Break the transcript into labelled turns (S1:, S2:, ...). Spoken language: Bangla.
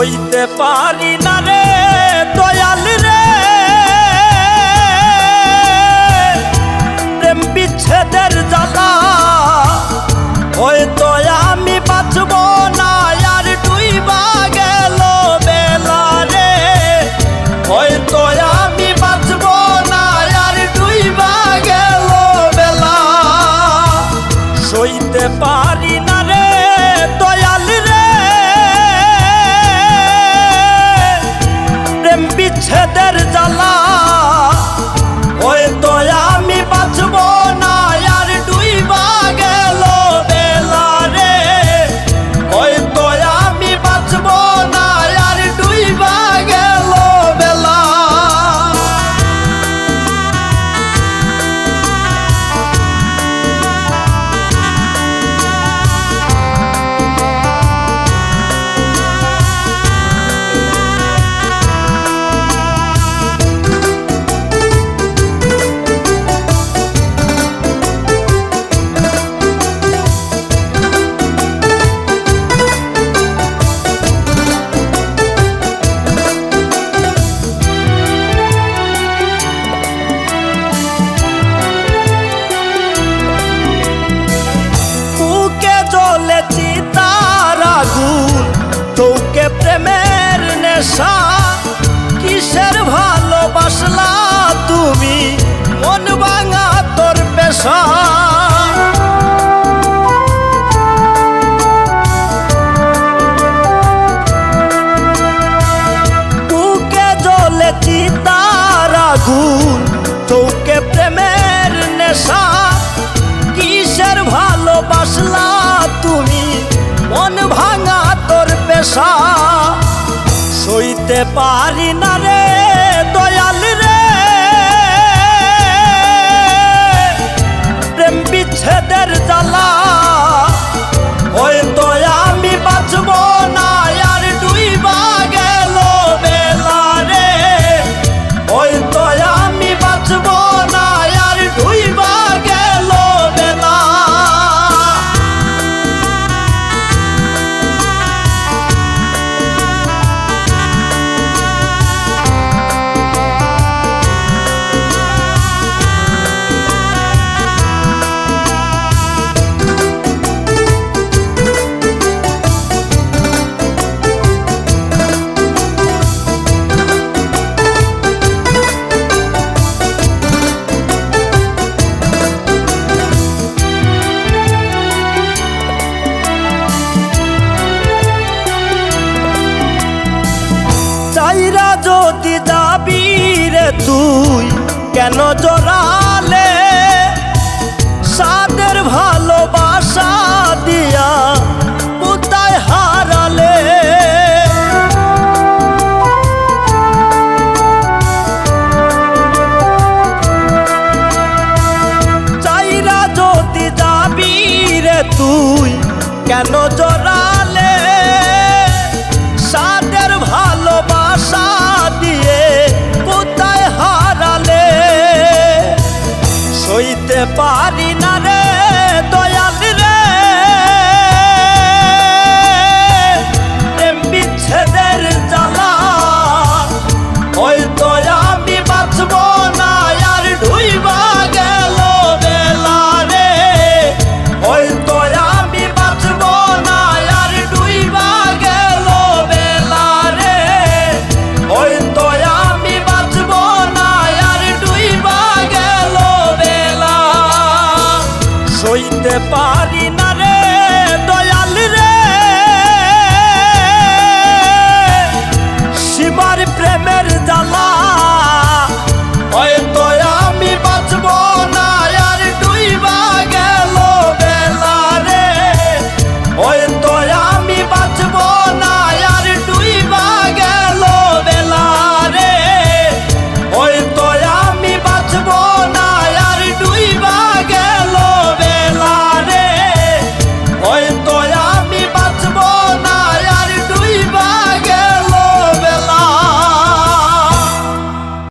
S1: সইতে পারি প্রেম নেশা কিসের ভালোবাসলা তুমি? মন ভাঙা তোর পেশা বুকে জ্বলেছি তার আগুন, চৌকে প্রেমের নেশা। কিসের ভালোবাসলা তুমি? মন ভাঙা তোর পেশা। সইতে পারি না রে দয়াল রে। প্রেম বিচ্ছেদের জ্বালা চাইরা যদি যাবি রে তুই, কেন জোরালে সাদের ভালোবাসা দিয়া হারালে। রে তুই, কেন জোরালে পারি না রে দয়া